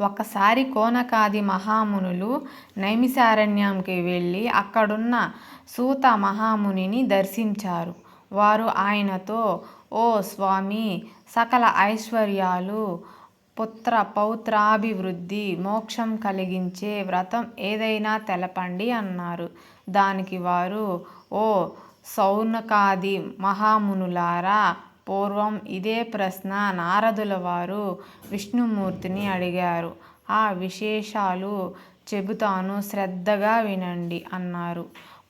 ఒకసారి కోనకాది మహామునులు నైమిసారణ్యంకి వెళ్ళి అక్కడున్న సూత మహామునిని దర్శించారు. వారు ఆయనతో ఓ స్వామి సకల ఐశ్వర్యాలు, పుత్ర పౌత్రాభివృద్ధి, మోక్షం కలిగించే వ్రతం ఏదైనా తెలపండి అన్నారు. దానికి వారు ఓ సౌనకాది మహామునులారా! పూర్వం ఇదే ప్రశ్న నారదుల వారు విష్ణుమూర్తిని అడిగారు. ఆ విశేషాలు చెబుతాను శ్రద్ధగా వినండి అన్నారు.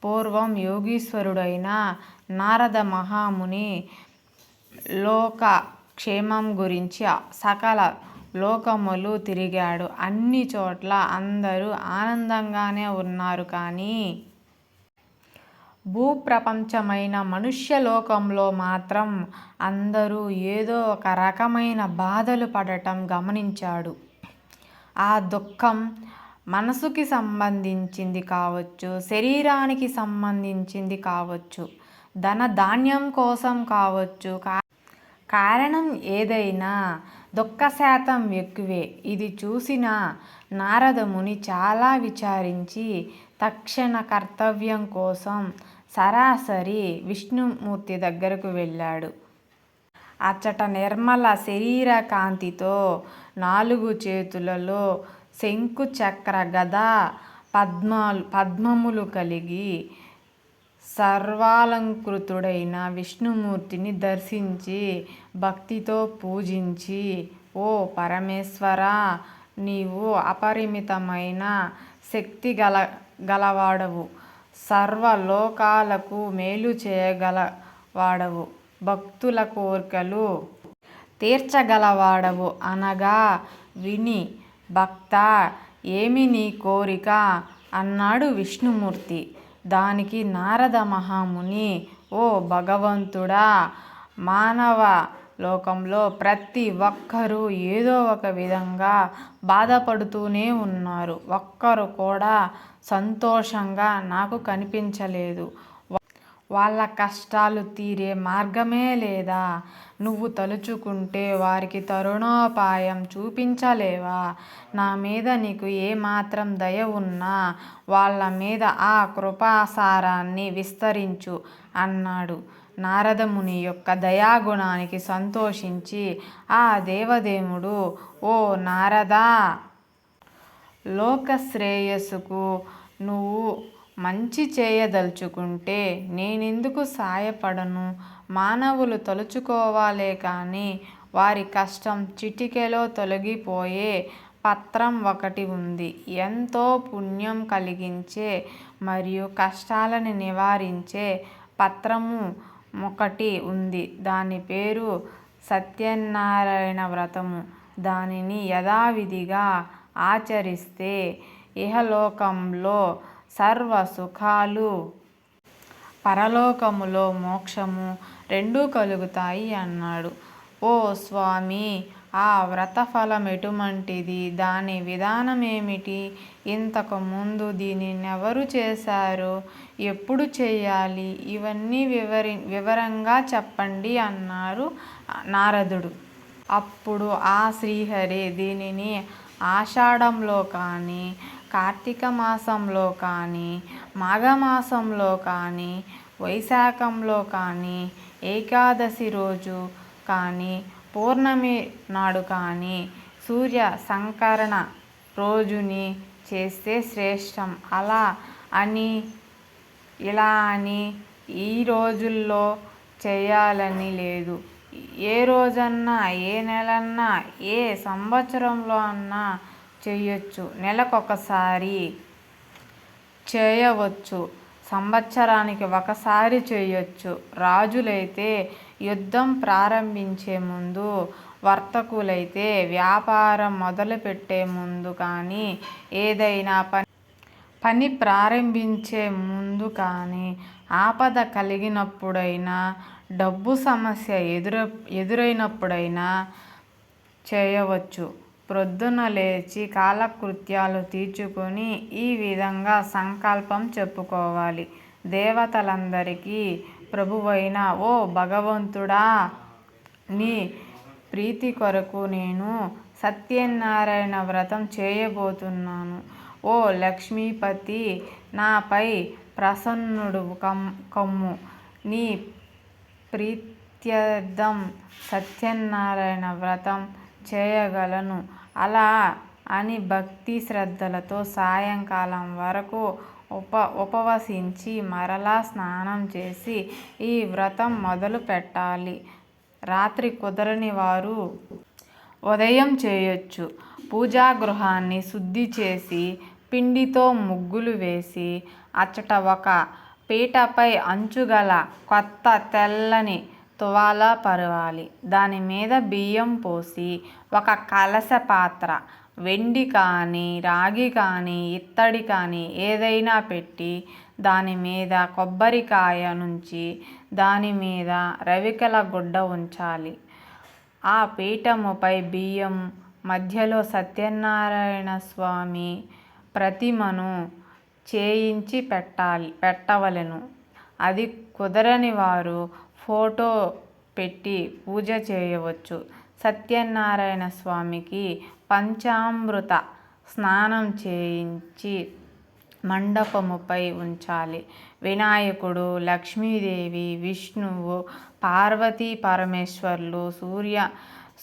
పూర్వం యోగీశ్వరుడైన నారద మహాముని లోక క్షేమం గురించి సకల లోకములు తిరిగాడు. అన్ని చోట్ల అందరూ ఆనందంగానే ఉన్నారు కానీ, భూప్రపంచమైన మనుష్యలోకంలో మాత్రం అందరూ ఏదో ఒక రకమైన బాధలు పడటం గమనించాడు. ఆ దుఃఖం మనసుకి సంబంధించింది కావచ్చు, శరీరానికి సంబంధించింది కావచ్చు, ధన ధాన్యం కోసం కావచ్చు. కారణం ఏదైనా దుఃఖ శాతం ఎక్కువే. ఇది చూసిన నారదముని చాలా విచారించి తక్షణ కర్తవ్యం కోసం సరాసరి విష్ణుమూర్తి దగ్గరకు వెళ్ళాడు. అచ్చట నిర్మల శరీర కాంతితో, నాలుగు చేతులలో శంకు చక్ర పద్మాలు పద్మములు కలిగి సర్వాలంకృతుడైన విష్ణుమూర్తిని దర్శించి భక్తితో పూజించి ఓ పరమేశ్వరా! నీవు అపరిమితమైన శక్తి గల గలవాడవు. సర్వలోకాలకు మేలు చేయగలవాడవు. భక్తుల కోరికలు తీర్చగలవాడవు అనగా విని భక్త ఏమి నీ కోరిక? అన్నాడు విష్ణుమూర్తి. దానికి నారద మహాముని ఓ భగవంతుడా! మానవ లోకంలో ప్రతి ఒక్కరూ ఏదో ఒక విధంగా బాధపడుతూనే ఉన్నారు. ఒక్కరు కూడా సంతోషంగా నాకు కనిపించలేదు. వాళ్ళ కష్టాలు తీరే మార్గమే లేదా? నువ్వు తలుచుకుంటే వారికి తరుణోపాయం చూపించలేవా? నా మీద నీకు ఏ మాత్రం దయ ఉన్నా వాళ్ళ మీద ఆ కృపాసారాన్ని విస్తరించు అన్నాడు. నారదముని యొక్క దయాగుణానికి సంతోషించి ఆ దేవదేవుడు ఓ నారదా! లోకశ్రేయస్సుకు నువ్వు మంచి చేయదలుచుకుంటే నేనెందుకు సాయపడను? మానవులు తలుచుకోవాలే కానీ వారి కష్టం చిటికెలో తొలగిపోయే పత్రం ఒకటి ఉంది. ఎంతో పుణ్యం కలిగించే మరియు కష్టాలను నివారించే పత్రము ఒకటి ఉంది. దాని పేరు సత్యనారాయణ వ్రతము. దానిని యథావిధిగా ఆచరిస్తే ఇహలోకంలో సర్వ సుఖాలు, పరలోకములో మోక్షము రెండూ కలుగుతాయి అన్నాడు. ఓ స్వామి ఆ వ్రత ఫలమెటువంటిది? దాని విధానం ఏమిటి ఇంతకు ముందు దీనినెవరు చేశారు? ఎప్పుడు చేయాలి ఇవన్నీ వివరి వివరంగా చెప్పండి అన్నారు నారదుడు. అప్పుడు ఆ శ్రీహరి దీనిని ఆషాఢంలో కానీ, కార్తీక మాసంలో కానీ, మాఘమాసంలో కానీ, వైశాఖంలో కానీ, ఏకాదశి రోజు కానీ, పౌర్ణమి నాడు కానీ, సూర్య సంకరణ రోజుని చేస్తే శ్రేష్టం. అలా అని ఇలా అని ఈ రోజుల్లో చేయాలని లేదు. ఏ రోజన్నా, ఏ నెలన్నా, ఏ సంవత్సరంలో అన్నా చేయొచ్చు నెలకొకసారి చేయవచ్చు. సంవత్సరానికి ఒకసారి చేయొచ్చు రాజులైతే యుద్ధం ప్రారంభించే ముందు, వర్తకులైతే వ్యాపారం మొదలుపెట్టే ముందు కానీ, ఏదైనా పని పని ప్రారంభించే ముందు కానీ, ఆపద కలిగినప్పుడైనా, డబ్బు సమస్య ఎదురైనప్పుడైనా చేయవచ్చు. ప్రొద్దున లేచి కాలకృత్యాలు తీర్చుకుని ఈ విధంగా సంకల్పం చెప్పుకోవాలి. దేవతలందరికీ ప్రభువైన ఓ భగవంతుడా! నీ ప్రీతి కొరకు నేను సత్యనారాయణ వ్రతం చేయబోతున్నాను ఓ లక్ష్మీపతి నాపై ప్రసన్నుడు కమ్ కమ్ము నీ ప్రీత్యర్థం సత్యనారాయణ వ్రతం చేయగలను అలా అని భక్తి శ్రద్ధలతో సాయంకాలం వరకు ఉప ఉపవసించి మరలా స్నానం చేసి ఈ వ్రతం మొదలు పెట్టాలి. రాత్రి కుదరని వారు ఉదయం చేయొచ్చు. పూజా గృహాన్ని శుద్ధి చేసి పిండితో ముగ్గులు వేసి అచ్చట ఒక పీటపై అంచుగల కొత్త తెల్లని తువాల పరవాలి. దాని మీద బియ్యం పోసి ఒక కలశ పాత్ర వెండి కానీ రాగి కానీ ఇత్తడి కానీ ఏదైనా పెట్టి దాని మీద కొబ్బరికాయ నుంచి దాని మీద రవికల గుడ్డ ఉంచాలి. ఆ పీఠముపై బియ్యం మధ్యలో సత్యనారాయణ స్వామి ప్రతిమను చేయించి పెట్టాలి పెట్టవలెను. అది కుదరని వారు ఫోటో పెట్టి పూజ చేయవచ్చు. సత్యనారాయణ స్వామికి పంచామృత స్నానం చేయించి మండపముపై ఉంచాలి. వినాయకుడు లక్ష్మీదేవి విష్ణువు పార్వతీ పరమేశ్వర్లు సూర్య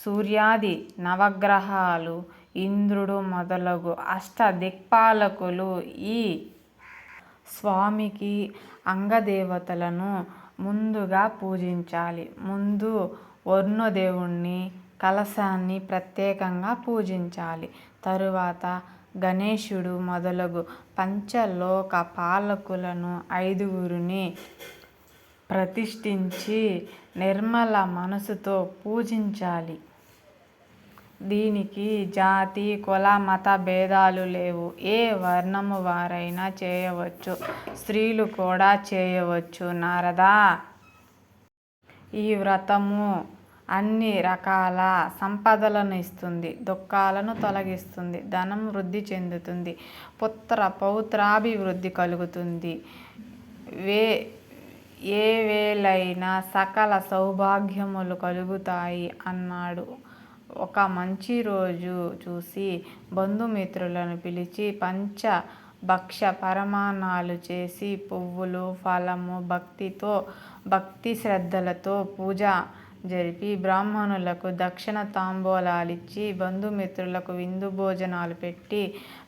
సూర్యాది నవగ్రహాలు ఇంద్రుడు మొదలగు అష్ట దిక్పాలకులు ఈ స్వామికి అంగదేవతలను ముందుగా పూజించాలి. ముందు వరుణదేవుణ్ణి కలశాన్ని ప్రత్యేకంగా పూజించాలి. తరువాత గణేశుడు మొదలగు పంచలోక పాలకులను ఐదుగురిని ప్రతిష్ఠించి నిర్మల మనసుతో పూజించాలి. దీనికి జాతి కుల మత భేదాలు లేవు. ఏ వర్ణము వారైనా చేయవచ్చు. స్త్రీలు కూడా చేయవచ్చు. నారదా! ఈ వ్రతము అన్ని రకాల సంపదలను ఇస్తుంది. దుఃఖాలను తొలగిస్తుంది. ధనం వృద్ధి చెందుతుంది. పుత్ర పౌత్రాభివృద్ధి కలుగుతుంది. వే ఏ సకల సౌభాగ్యములు కలుగుతాయి అన్నాడు ఒక మంచి రోజు చూసి బంధుమిత్రులను పిలిచి పంచ భక్ష పరమాణాలు చేసి పువ్వులు ఫలము భక్తితో భక్తి శ్రద్ధలతో పూజ జరిపి బ్రాహ్మణులకు దక్షిణ తాంబూలాలిచ్చి బంధుమిత్రులకు విందు భోజనాలు పెట్టి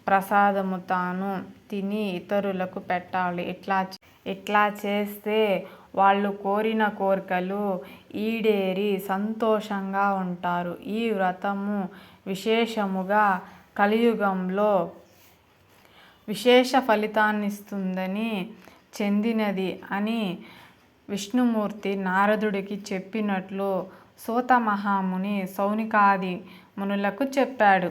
ప్రసాదము తాను తిని ఇతరులకు పెట్టాలి. ఇట్లా ఇట్లా చేస్తే వాళ్ళు కోరిన కోరికలు ఈడేరి సంతోషంగా ఉంటారు. ఈ వ్రతము విశేషముగా కలియుగంలో విశేష ఫలితాన్నిస్తుందని చెందినది అని విష్ణుమూర్తి నారదుడికి చెప్పినట్లు సూత మహాముని సౌనికాది మునులకు చెప్పాడు.